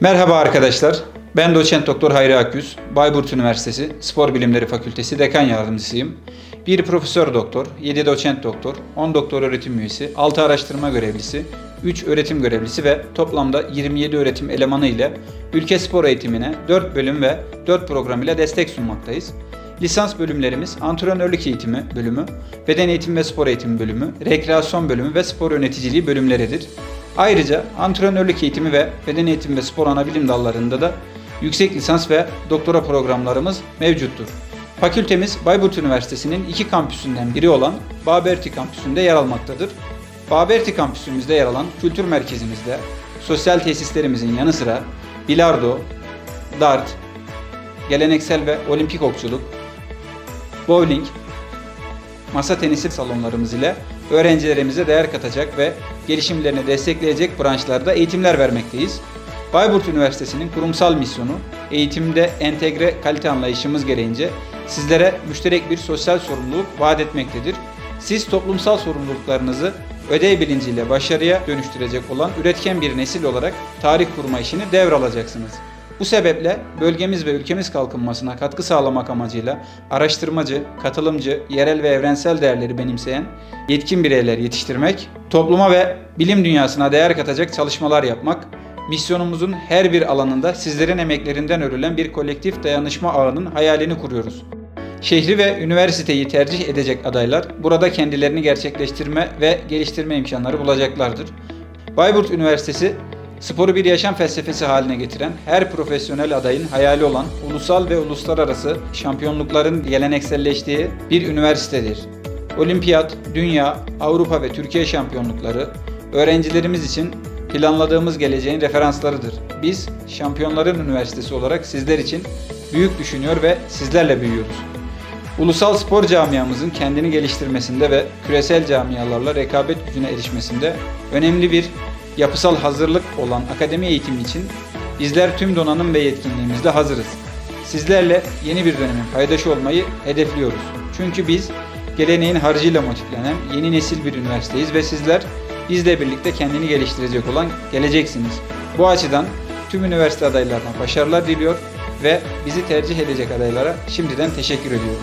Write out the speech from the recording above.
Merhaba arkadaşlar. Ben doçent doktor Hayri Akgüz, Bayburt Üniversitesi Spor Bilimleri Fakültesi Dekan Yardımcısıyım. Bir profesör doktor, 7 doçent doktor, 10 doktor öğretim üyesi, 6 araştırma görevlisi, 3 öğretim görevlisi ve toplamda 27 öğretim elemanı ile ülke spor eğitimine 4 bölüm ve 4 program ile destek sunmaktayız. Lisans bölümlerimiz antrenörlük eğitimi bölümü, beden eğitimi ve spor eğitimi bölümü, rekreasyon bölümü ve spor yöneticiliği bölümleridir. Ayrıca antrenörlük eğitimi ve beden eğitimi ve spor anabilim dallarında da yüksek lisans ve doktora programlarımız mevcuttur. Fakültemiz Bayburt Üniversitesi'nin iki kampüsünden biri olan Bağberti kampüsünde yer almaktadır. Bağberti kampüsümüzde yer alan kültür merkezimizde sosyal tesislerimizin yanı sıra bilardo, dart, geleneksel ve olimpik okçuluk, bowling, masa tenisi salonlarımız ile öğrencilerimize değer katacak ve gelişimlerini destekleyecek branşlarda eğitimler vermekteyiz. Bayburt Üniversitesi'nin kurumsal misyonu eğitimde entegre kalite anlayışımız gereğince sizlere müşterek bir sosyal sorumluluk vaat etmektedir. Siz toplumsal sorumluluklarınızı ödev bilinciyle başarıya dönüştürecek olan üretken bir nesil olarak tarih kurma işini devralacaksınız. Bu sebeple bölgemiz ve ülkemiz kalkınmasına katkı sağlamak amacıyla araştırmacı, katılımcı, yerel ve evrensel değerleri benimseyen yetkin bireyler yetiştirmek, topluma ve bilim dünyasına değer katacak çalışmalar yapmak, misyonumuzun her bir alanında sizlerin emeklerinden örülen bir kolektif dayanışma ağının hayalini kuruyoruz. Şehri ve üniversiteyi tercih edecek adaylar burada kendilerini gerçekleştirme ve geliştirme imkanları bulacaklardır. Bayburt Üniversitesi sporu bir yaşam felsefesi haline getiren her profesyonel adayın hayali olan ulusal ve uluslararası şampiyonlukların gelenekselleştiği bir üniversitedir. Olimpiyat, dünya, Avrupa ve Türkiye şampiyonlukları öğrencilerimiz için planladığımız geleceğin referanslarıdır. Biz Şampiyonların Üniversitesi olarak sizler için büyük düşünüyor ve sizlerle büyüyoruz. Ulusal spor camiamızın kendini geliştirmesinde ve küresel camialarla rekabet gücüne erişmesinde önemli bir yapısal hazırlık olan akademi eğitimi için bizler tüm donanım ve yetkinliğimizle hazırız. Sizlerle yeni bir dönemin paydaşı olmayı hedefliyoruz. Çünkü biz geleneğin harcıyla motiflenen yeni nesil bir üniversiteyiz ve sizler bizle birlikte kendini geliştirecek olan geleceksiniz. Bu açıdan tüm üniversite adaylarına başarılar diliyor ve bizi tercih edecek adaylara şimdiden teşekkür ediyorum.